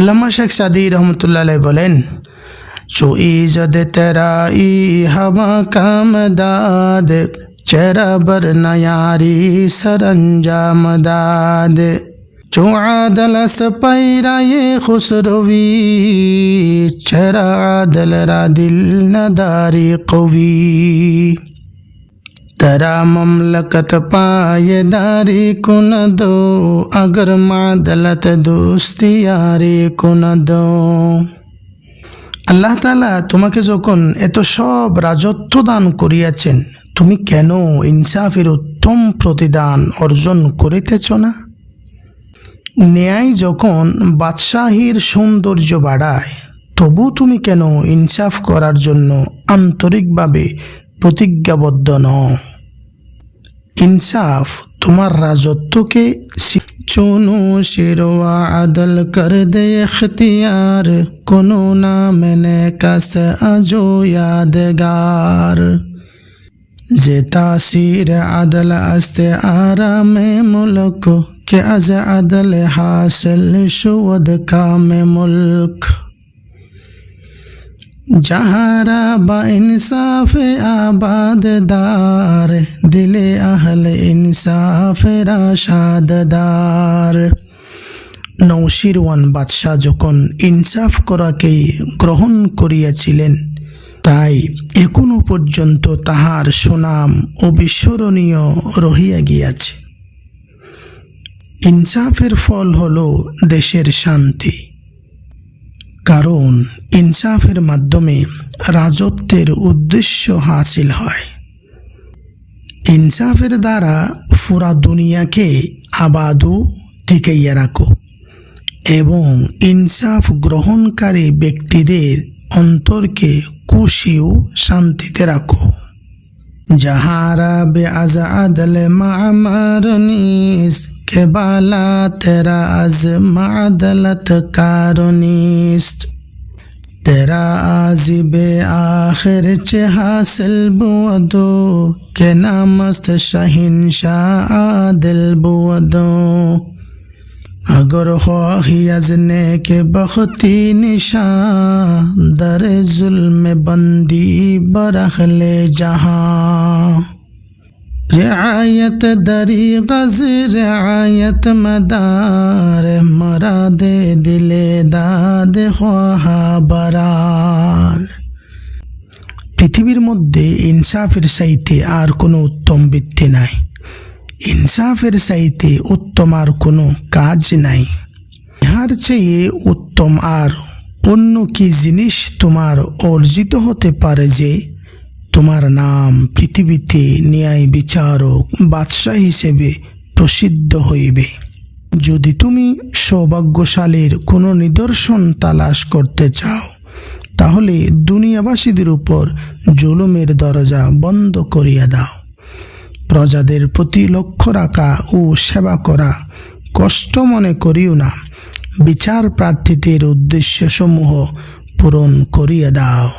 আল্লামা শেখ সাদি রহমতুল্লাহ বলেন চো ইজদ তেরাই হওয়া কামদাদ চেরা বর নয়ারি সরঞ্জাম দাদ চো আদল است پیرای خسروی چرا عدل را دل نداری قوی ترا مملکت پایداری کن دو اگر معدلت دوستی یاری کن دو আল্লাহ তালা তোমাকে যখন এত সব রাজত্ব দান করিয়াছেন তুমি কেন ইনসাফের উত্তম প্রতিদান অর্জন করিতেছ না ন্যায় যখন বাদশাহীর সৌন্দর্য বাড়ায় তবু তুমি কেন ইনসাফ করার জন্য আন্তরিকভাবে প্রতিজ্ঞাবদ্ধ নও इंसाफ तुम्हार राजत्व के चुनो शिरवा अदल कर दे अख्तियार कोनो ना मैंने कस्त अजो यादगार जे तासीर अदल अस्त आराम मुल्क के अज अदल हासिल शुवद काम मुल्क যাহারা বা ইনসাফে আবাদদার দিলে আহলে ইনসাফের আশাদদার নৌশিরওয়ান বাদশাহ যখন ইনসাফ করাকেই গ্রহণ করিয়াছিলেন, তাই এখনও পর্যন্ত তাহার সুনাম অবিস্মরণীয় রহিয়া গিয়াছে। ইনসাফের ফল হল দেশের শান্তি। কারণ ইনসাফের মাধ্যমে রাজত্বের উদ্দেশ্য হাসিল হয়। ইনসাফের দ্বারা ফুরা দুনিয়াকে আবাদও টিকাইয়া রাখো এবং ইনসাফ গ্রহণকারী ব্যক্তিদের অন্তরকে খুশি ও শান্তিতে রাখো। যাহারা বে আজ আদলে মা কেবালা তেরা আজ কারণিস্ট تیرا عذب آخر چ حاصل بو دو که نامست دل عادل بودو۔ اگر خواہی ازنے کے بختی نشان در ظلم بندی برخل جہاں۔ রেআয়ত দরি গজ رعایت মদার مراد দে দিলে দাদ বরার পৃথিবীর মধ্যে ইনসাফের সাইতে আর কোনো উত্তম বৃত্তি নাই। ইনসাফের সাইতে উত্তম আর কোনো কাজ নাই। ইহার চেয়ে উত্তম আর অন্য কি জিনিস তোমার অর্জিত হতে পারে যে তোমার নাম পৃথিবীতে ন্যায় বিচারক বাদশাহ হিসেবে প্রসিদ্ধ হইবে। যদি তুমি সৌভাগ্যশালীর কোনো নিদর্শন তালাশ করতে চাও, তাহলে দুনিয়াবাসীদের উপর জুলুমের দরজা বন্ধ করিয়া দাও। প্রজাদের প্রতি লক্ষ্য রাখা ও সেবা করা কষ্ট মনে করিও না। বিচার প্রার্থীদের উদ্দেশ্যসমূহ পূরণ করিয়া দাও।